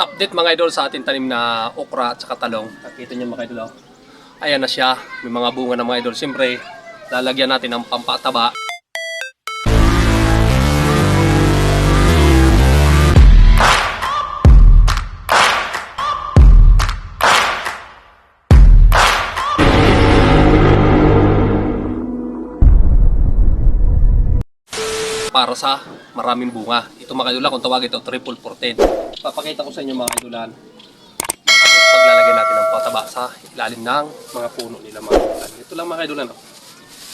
update mga idol sa ating tanim na okra at saka talong. Nakita niyo mga idol. oh. Ayan na siya. May mga bunga na mga idol. Siyempre, lalagyan natin ng pampataba. para sa maraming bunga. Ito mga idolan, kung tawag ito, triple ported. Papakita ko sa inyo mga idolan. Paglalagay natin ng pataba sa ilalim ng mga puno nila mga idolan. Ito lang mga idolan. Oh.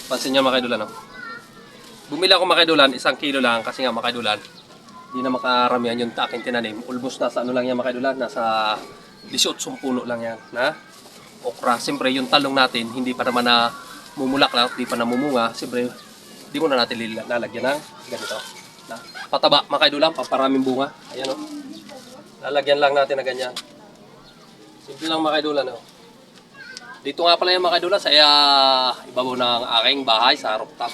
Pansin niyo mga idolan. Oh. Ako mga idolan, isang kilo lang kasi nga mga idolan, hindi na makaramihan yung aking tinanim. Almost nasa ano lang yan mga idolan, nasa 18 puno lang yan na okra. Siyempre yung talong natin, hindi pa naman na mumulaklak, hindi pa namumunga. Siyempre, hindi mo na natin lalagyan ng ganito. Na, pataba, mga kaidulan, pamparaming bunga. Ayan o. Lalagyan lang natin na ganyan. Simple lang mga kaidulan o. Dito nga pala yung mga kaidulan sa uh, ibabaw ng aking bahay sa rooftop.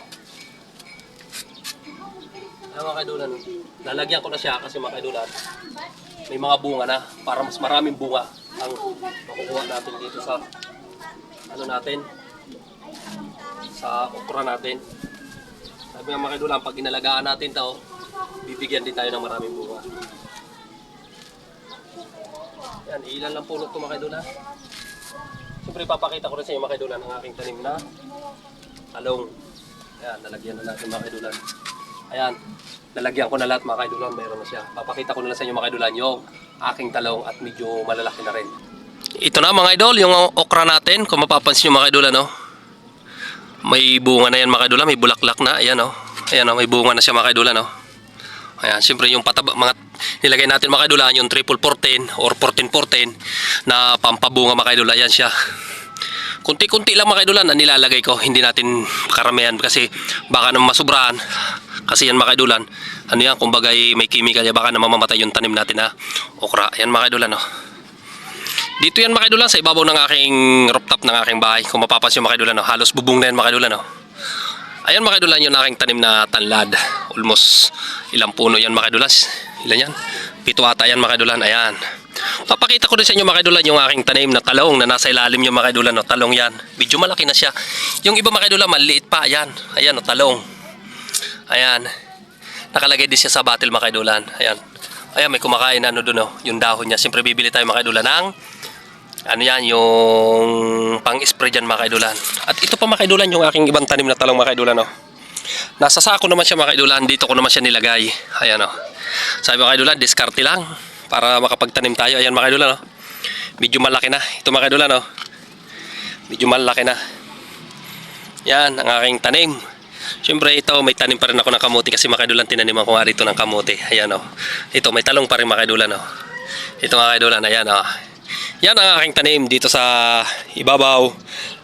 Ayan mga kaidulan. oh. Lalagyan ko na siya kasi mga kaidulan. May mga bunga na para mas maraming bunga ang makukuha natin dito sa ano natin sa okra natin. Sabi nga mga kaidulan, pag inalagaan natin to, bibigyan din tayo ng maraming bunga. Yan, ilan lang puno ito mga kaidulan. Siyempre, papakita ko rin sa inyo mga kaidulan ang aking tanim na talong. Ayan, nalagyan na natin mga kaidulan. Ayan, nalagyan ko na lahat mga kaidulan, mayroon na siya. Papakita ko na lang sa inyo mga kaidulan yung aking talong at medyo malalaki na rin. Ito na mga idol, yung okra natin, kung mapapansin nyo mga kaidulan, no? May bunga na yan mga kaidulan, may bulaklak na. Ayan o. Ayan o, may bunga na siya mga kaidulan o. Ayan, siyempre yung pataba, mga nilagay natin mga yung triple 14 or 14-14 na pampabunga mga. Ayan siya. Kunti-kunti lang mga kaidulan na nilalagay ko. Hindi natin karamihan kasi baka naman masubrahan. Kasi yan mga ano yan, kumbaga eh, may chemical yan, baka na mamamatay yung tanim natin na okra. Ayan mga kaidulan o. Dito yan mga sa ibabaw ng aking rooftop ng aking bahay. Kung mapapansin mga kaidulan, no, halos bubong na yan mga kaidulan. No. Ayan mga yung aking tanim na tanlad. Almost ilang puno yan mga. Ilan yan? Pito ata yan mga. Ayan. Papakita ko rin sa inyo mga yung aking tanim na talong na nasa ilalim yung mga kaidulan. No. Talong yan. Medyo malaki na siya. Yung iba mga maliit pa. Ayan. Ayan no, talong. Ayan. Nakalagay din siya sa bottle mga. Ayan. Ayan, may kumakain ano doon, oh, yung dahon niya. Siyempre, bibili tayo mga ng ano yan, yung pang-spray dyan mga kaidulan. At ito pa mga kaidulan, yung aking ibang tanim na talong mga kaidulan. Oh. Nasa sako naman siya mga kaidulan, dito ko naman siya nilagay. Ayan oh. Sabi mga kaidulan, diskarte lang para makapagtanim tayo. Ayan mga kaidulan oh. Medyo malaki na. Ito mga kaidulan oh. Medyo malaki na. Yan, ang aking tanim. Siyempre ito, may tanim pa rin ako ng kamote kasi mga kaidulan, tinaniman ko nga rito ng kamote. Ayan oh. Ito, may talong pa rin mga kaidulan oh. Ito mga kaidulan, ayan oh. Yan ang aking tanim dito sa ibabaw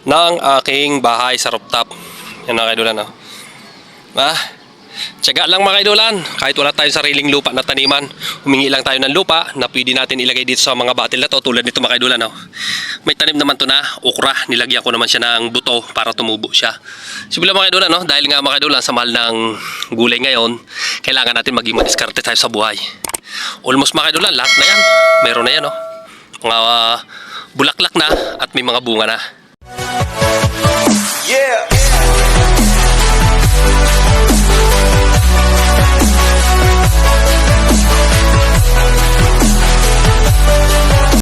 ng aking bahay sa rooftop. Yan mga kaidulan. No? Ah, Tiyaga lang mga kaidulan. Kahit wala tayong sariling lupa na taniman, humingi lang tayo ng lupa na pwede natin ilagay dito sa mga batil na to tulad nito mga kaidulan. No? May tanim naman to na okra. Nilagyan ko naman siya ng buto para tumubo siya. Simula mga kaidulan, no? dahil nga mga kaidulan sa mahal ng gulay ngayon, kailangan natin maging madiskarte tayo sa buhay. Almost mga kaidulan, lahat na yan. Meron na yan. No? Uh, bulaklak na at may mga bunga na. Yeah.